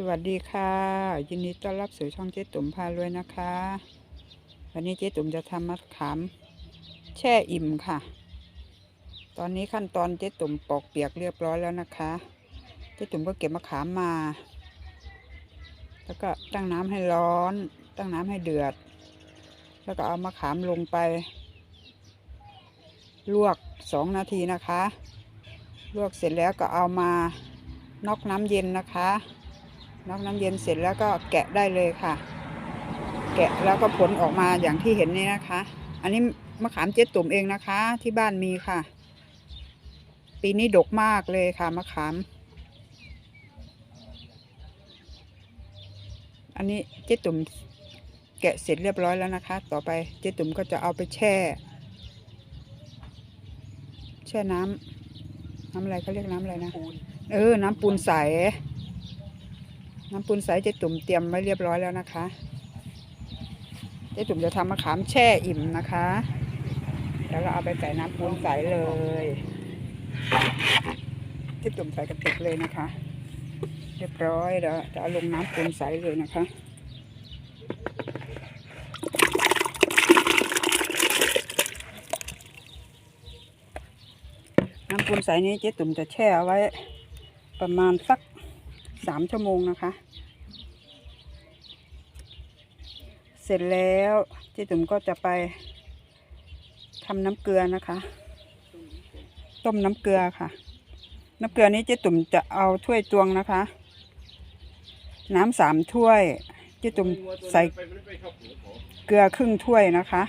สวัสดีค่ะ ยินดีต้อนรับสู่ช่องเจ๊ตุ่มพารวยนะคะ วันนี้เจ๊ตุ่มจะทำมะขามแช่อิ่มค่ะ ตอนนี้ขั้นตอนเจ๊ตุ่มปอกเปียกเรียบร้อยแล้วนะคะ เจ๊ตุ่มก็เก็บมะขามมา แล้วก็ตั้งน้ำให้ร้อน ตั้งน้ำให้เดือด แล้วก็เอามะขามลงไป ลวกสองนาทีนะคะ ลวกเสร็จแล้วก็เอามานอกน้ำเย็นนะคะ นอกน้ำเย็นเสร็จแล้วก็แกะได้เลยค่ะ แกะแล้วก็ผลออกมาอย่างที่เห็นนี่นะคะ อันนี้มะขามเจ๊ตุ่มเองนะคะ ที่บ้านมีค่ะ ปีนี้ดกมากเลยค่ะมะขาม อันนี้เจ๊ตุ่มแกะเสร็จเรียบร้อยแล้วนะคะ ต่อไปเจ๊ตุ่มก็จะเอาไปแช่ แช่น้ำน้ำอะไรเขาเรียกน้ำอะไรนะปูนเออ น้ำปูนใส น้ำปูนใสเจ๊ตุ่มเตรียมไว้เรียบร้อยแล้วนะคะเจ๊ตุ่มจะทำมะขามแช่อิ่มนะคะ เดี๋ยวเราเอาไปใส่น้ำปูนใสเลยเจ๊ตุ่มใส่กระติกเลยนะคะ เรียบร้อยเดี๋ยวจะเอาลงน้ำปูนใสเลยนะคะน้ำปูนใสนี้เจ๊ตุ่มจะแช่ไว้ประมาณสัก สามชั่วโมงนะคะ เสร็จแล้วเจ๊ตุ่มก็จะไปทำน้ำเกลือนะคะ ต้มน้ำเกลือค่ะ น้ำเกลือนี้เจ๊ตุ่มจะเอาถ้วยตวงนะคะ น้ำสามถ้วยเจ๊ตุ่มใส่เกลือครึ่งถ้วยนะคะ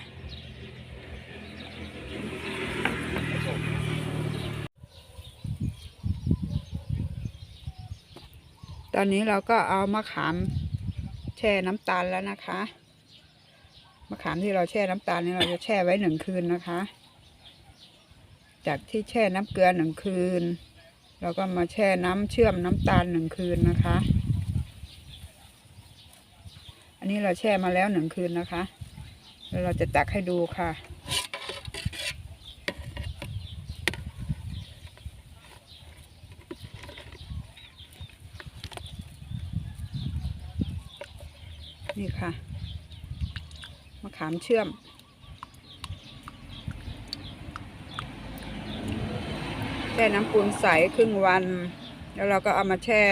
ตอนนี้เราก็เอามะขามแช่น้ำตาลแล้วนะคะมะขามที่เราแช่น้ำตาลนี่เราจะแช่ไว้หนึ่งคืนนะคะ จากที่แช่น้ำเกลือหนึ่งคืน เราก็มาแช่น้ำเชื่อมน้ำตาลหนึ่งคืนนะคะ อันนี้เราแช่มาแล้วหนึ่งคืนนะคะแล้วเราจะตักให้ดูค่ะ นี่ค่ะมะขามเชื่อม แช่น้ำปูนใสครึ่งวัน แล้วเราก็เอามาแช่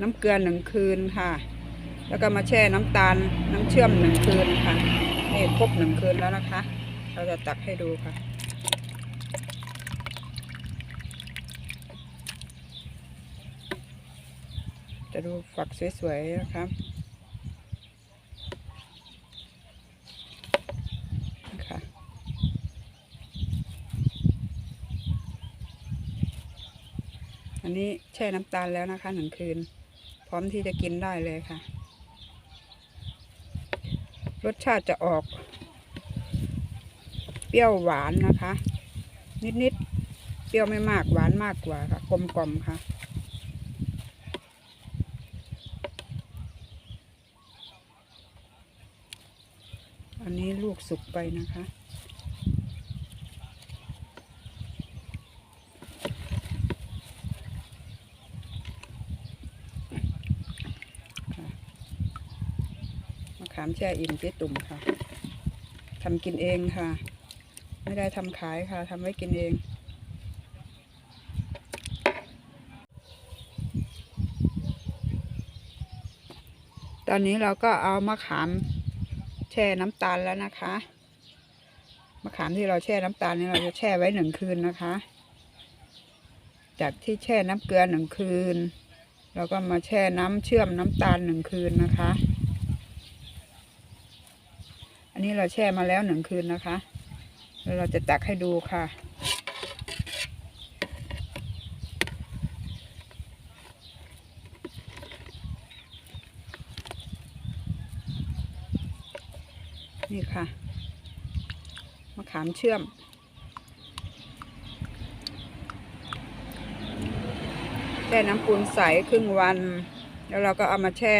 น้ำเกลือหนึ่งคืนค่ะ แล้วก็มาแช่น้ำตาลน้ำเชื่อมหนึ่งคืนค่ะนี่ครบหนึ่งคืนแล้วนะคะ เราจะตักให้ดูค่ะจะดูฝักสวยๆนะครับ ค่ะ อันนี้แช่น้ำตาลแล้วนะคะหนึ่งคืน พร้อมที่จะกินได้เลยค่ะ รสชาติจะออก เปรี้ยวหวานนะคะ นิดๆ เปรี้ยวไม่มากหวานมากกว่าค่ะกลมกลมค่ะอันนี้ลูกสุกไปนะคะามแช่อิ่มเจ๊ตุ่มค่ะทำกินเองค่ะ ไม่ได้ทำขายค่ะทำไว้กินเอง ตอนนี้เราก็เอามะขามแช่น้ำตาลแล้วนะคะ มะขามที่เราแช่น้ำตาลนี่เราจะแช่ไว้หนึ่งคืนนะคะ จากที่แช่น้ำเกลือหนึ่งคืน เราก็มาแช่น้ำเชื่อมน้ำตาลหนึ่งคืนนะคะ อันนี้เราแช่มาแล้วหนึ่งคืนนะคะแล้วเราจะตักให้ดูค่ะ นี่ค่ะมะขามเชื่อมแช่น้ำปูนใสครึ่งวัน แล้วเราก็เอามาแช่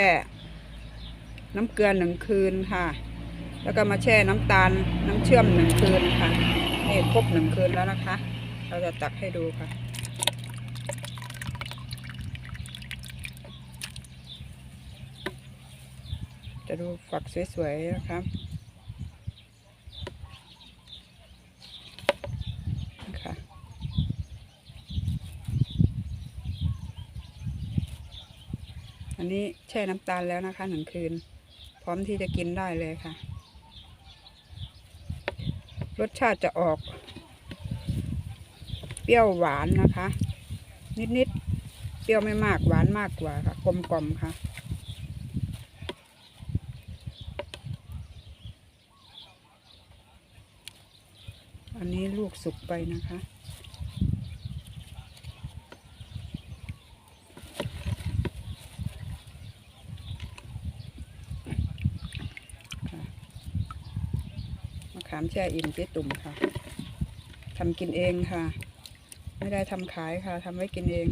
น้ำเกลือหนึ่งคืนค่ะ แล้วก็มาแช่น้ำตาลน้ำเชื่อมหนึ่งคืนค่ะนี่ครบหนึ่งคืนแล้วนะคะ เราจะตักให้ดูค่ะ จะดูฝักสวยๆนะครับค่ะอันนี้แช่น้ำตาลแล้วนะคะหนึ่งคืน พร้อมที่จะกินได้เลยค่ะ รสชาติจะออก เปรี้ยวหวานนะคะ นิดๆ เปรี้ยวไม่มากหวานมากกว่าค่ะ กลมกล่อมค่ะอันนี้ลูกสุกไปนะคะค่ะ ขามแช่อิ่มเจ๊ตุ่มค่ะทำกินเองค่ะ ไม่ได้ทำขายค่ะทำไว้กินเอง